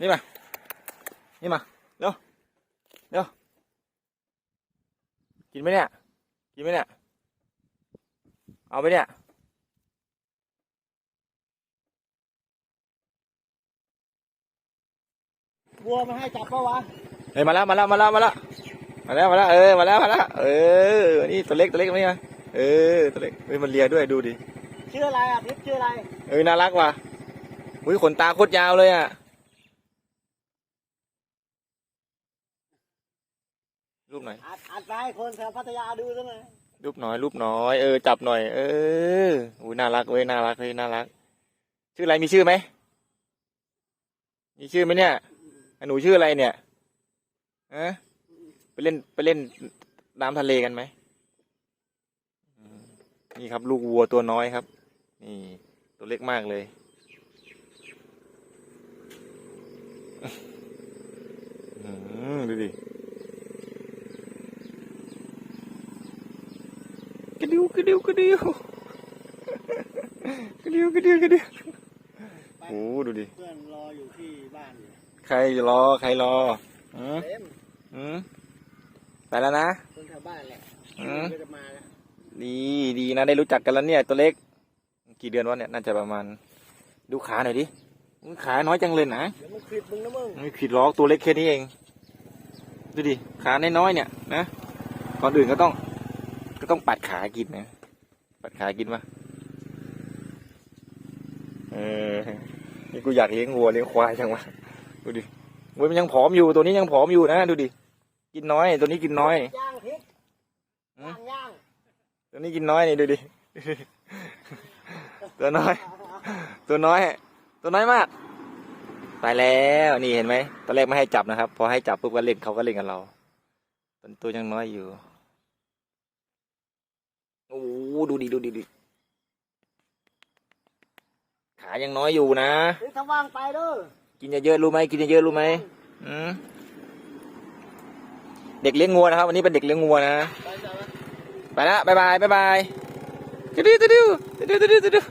นี่มา นี่มา เร็ว เร็ว กินไหมเนี่ย กินไหมเนี่ย เอาไหมเนี่ยวัวมาให้จับปะวะเฮ้ยมาแล้วมาแล้วมาแล้วมาแล้วมาแล้วมาแล้วเออมาแล้วมาแล้วเออนี่ตัวเล็กตัวเล็กไหมเนี่ยเออตัวเล็กเฮ้ยมันเลียด้วยดูดิชื่ออะไรอะทิพย์ชื่ออะไรเอ้ยน่ารักว่ะอุ้ยขนตาโคตรยาวเลยอะ รูปหน่อยอัดอัดไปให้คนแถวพัทยาดูซะหน่อยรูปหน่อยรูปหน่อย เออจับหน่อย เอออุ้ยน่ารักเว้ยน่ารักเฮ้ยน่ารัก ชื่ออะไรมีชื่อไหมมีชื่อไหมเนี่ยอะหนูชื่ออะไรเนี่ยฮะไปเล่นไปเล่นน้ำทะเลกันไหมอืมนี่ครับ ลูกวัวตัวน้อยครับ นี่ตัวเล็กมากเลย อืมดูดิ กระดิวกระดิวกระดิวกระดิวกระดิวกระดิวโอ้ดูดิเพื่อนรออยู่ที่บ้านอยู่ใครรอใครรออืมเต็มอืมไปแล้วนะคนแถวบ้านแหละอืมก็จะมาแล้วดีดีนะได้รู้จักกันแล้วเนี่ย ตัวเล็ก กี่เดือนวะเนี่ยน่าจะประมาณ ดูขาหน่อยดิอุ๊ยขาน้อยจังเลยนะเดี๋ยวมันคลิปมึงนะมึงไม่ผิดหรอกตัวเล็กแค่นี้เอง ดูดิขาน้อยๆเนี่ยนะก่อนอื่นก็ต้อง ก็ต้องปัดขากินนะ ปัดขากินปะเออ นี่กูอยากเลี้ยงวัวเลี้ยงควายจังวะดูดิวัวมันยังผอมอยู่ตัวนี้ยังผอมอยู่นะดูดิ กินน้อย ตัวนี้กินน้อย ย่างทิพย์อืมย่างย่างตัวนี้กินน้อยนี่ดูดิ ตัวน้อย ตัวน้อย ตัวน้อยมาก ไปแล้วนี่เห็นไหม ตอนแรกไม่ให้จับนะครับ พอให้จับปุ๊บก็เล่นเขาก็เล่นกับเราตอนตัวยังน้อยอยู่โอ้โห ดูดิดูดิดูดิขายังน้อยอยู่นะเฮ้ยถ้าว่างไปเด้อกินเยอะๆรู้ไหมกินเยอะๆรู้ไหมอืมเด็กเลี้ยงงัวนะครับวันนี้เป็นเด็กเลี้ยงงัวนะไปจ้ะไปละบายบายบายบายตะดิวตะดิวตะดิวตะดิวตะดิว